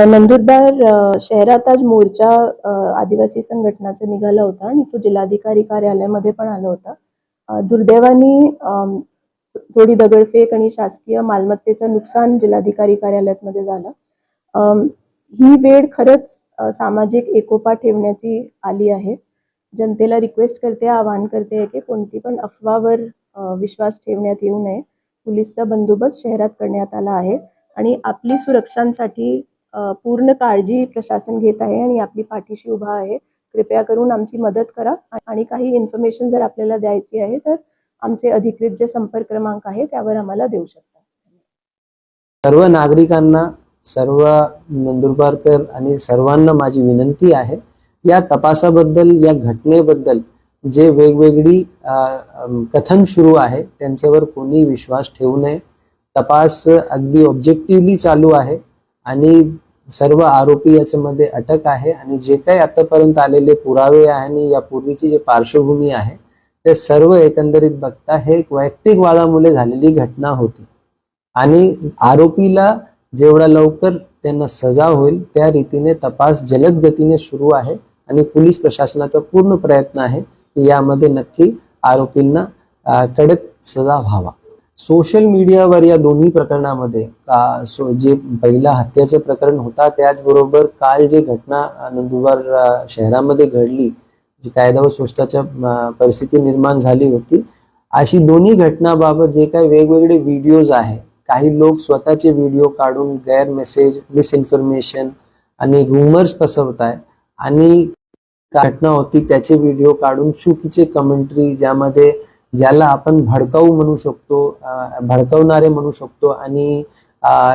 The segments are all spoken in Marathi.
नंदुरबार शहरात आज मोर्चा आदिवासी संघटनाचा निघाला होता आणि तो जिल्हाधिकारी कार्यालयामध्ये पण आला होता. अ, दुर्दैवाने थोडी दगडफेक आणि शासकीय मालमत्तेचं नुकसान जिल्हाधिकारी कार्यालयामध्ये झालं. ही वेळ खरंच सामाजिक एकोपा ठेवण्याची आली आहे. जनतेला रिक्वेस्ट करते आवाहन करते की कोणती पण अफवावर विश्वास ठेवण्यात येऊ नये. पोलीसचा बंदोबस्त शहरात करण्यात आला आहे आणि आपली सुरक्षांसाठी पूर्ण काळजी प्रशासन घेत आहे आणि आपली पाठीशी उभा आहे. कृपया करून आमची मदत करा आणि काही इन्फॉर्मेशन जर आपल्याला द्यायची आहे तर आमचे अधिकृत जे संपर्क क्रमांक आहे त्यावर आम्हाला देऊ शकता. सर्व नागरिकांना सर्व नंदुरबारकर आणि सर्वांना माझी विनंती आहे या तपासाबद्दल या घटनेबद्दल जे वेगवेगळी कथन सुरू आहे त्यांच्यावर कोणी विश्वास ठेवू नये. तपास अगदी ऑब्जेक्टिव्हली चालू आहे. आणि सर्व आरोपी याच्यामध्ये अटक आहे आणि जे काही आतापर्यंत आलेले पुरावे आहे आणि यापूर्वीची जी पार्श्वभूमी आहे ते सर्व एकंदरीत बघता हे एक वैयक्तिक वादामुळे झालेली घटना होती. आणि आरोपीला जेवढा लवकर त्यांना सजा होईल त्या रीतीने तपास जलद गतीने सुरू आहे आणि पोलीस प्रशासनाचा पूर्ण प्रयत्न आहे की यामध्ये नक्की आरोपींना कडक सजा व्हावा. सोशल मीडियावर या दोन्ही प्रकरणामध्ये का- सो- जे पहिला हत्येचं प्रकरण होता त्याचबरोबर काल जे घटना नंदुरबार शहरामध्ये घडली जी कायदा व स्वस्ताच्या परिस्थिती निर्माण झाली होती अशी दोन्ही घटनाबाबत जे काही वेगवेगळे व्हिडिओज आहे काही लोक स्वतःचे व्हिडिओ काढून गैर मेसेज मिसइन्फॉर्मेशन आणि रुमर्स पसरवत आहे आणि घटना होती त्याचे व्हिडिओ काढून चुकीचे कमेंट्री ज्यामध्ये ज्याला आपण भडकाऊ म्हणू शकतो भडकवणारे म्हणू शकतो आणि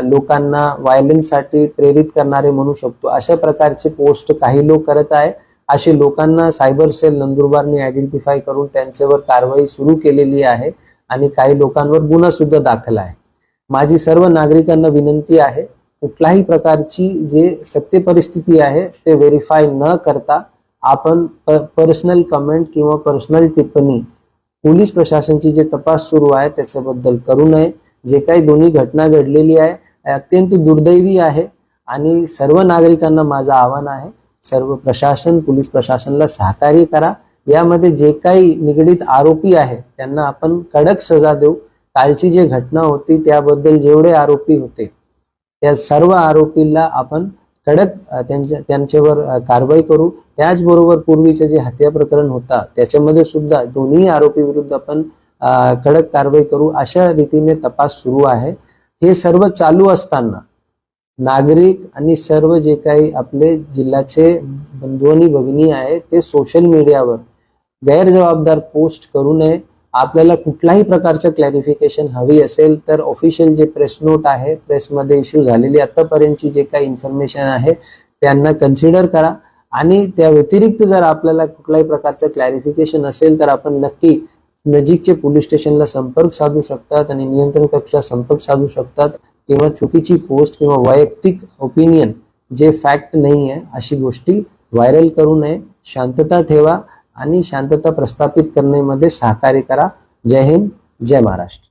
लोकांना व्हायलन्ससाठी प्रेरित करणारे म्हणू शकतो. अशा प्रकारचे पोस्ट काही लोक करत आहे. असे लोकांना सायबर सेल नंदुरबारने आयडेंटिफाय करून त्यांच्यावर कारवाई सुरू केलेली आहे आणि काही लोकांवर गुन्हा सुद्धा दाखल आहे. माझी सर्व नागरिकांना विनंती आहे कुठल्याही प्रकारची जे सत्य परिस्थिती आहे ते व्हेरीफाय न करता आपण पर्सनल कमेंट किंवा पर्सनल टिप्पणी पोलीस प्रशासनची जे तपास सुरू आहे त्याच्याबद्दल करू नये. जे काही दोन्ही घटना घडलेली आहे अत्यंत दुर्दैवी आहे आणि सर्व नागरिकांना माझं आव्हान आहे. सर्व प्रशासन पोलीस प्रशासनाला सहकार्य करा. यामध्ये जे काही निगडीत आरोपी आहे त्यांना आपण कडक सजा देऊ. कालची जी घटना होती त्याबद्दल जेवढे आरोपी होते त्या सर्व आरोपीला आपण कडक त्यांच्या त्यांच्यावर कारवाई करू. त्याचबरोबर पूर्वीचे जे हत्या प्रकरण होता त्याच्यामध्ये सुद्धा दोन्ही आरोपी विरुद्ध आपण कडक कारवाई करू अशा रीतीने तपास सुरू आहे. हे सर्व चालू असताना नागरिक आणि सर्व जे काही आपले जिल्ह्याचे बंधू आणि भगिनी आहे ते सोशल मीडियावर गैरजबाबदार पोस्ट करू नये. आपल्याला कुठल्याही प्रकारचं क्लॅरिफिकेशन हवी असेल तर ऑफिशियल जे प्रेस नोट आहे प्रेसमध्ये इश्यू झालेली आतापर्यंतची जे काही इन्फॉर्मेशन आहे त्यांना कन्सिडर करा. आणि त्या व्यतिरिक्त जर आपल्याला कुठल्याही प्रकारचं क्लॅरिफिकेशन असेल तर आपण नक्की नजीकचे पोलीस स्टेशनला संपर्क साधू शकतात आणि नियंत्रण कक्षा संपर्क साधू शकतात किंवा चुकीची पोस्ट किंवा वैयक्तिक ओपिनियन जे फॅक्ट नाही आहे अशी गोष्टी व्हायरल करू नये. शांतता ठेवा आणि शांतता प्रस्थापित करण्यामध्ये सहकार्य करा. जय हिंद जय महाराष्ट्र.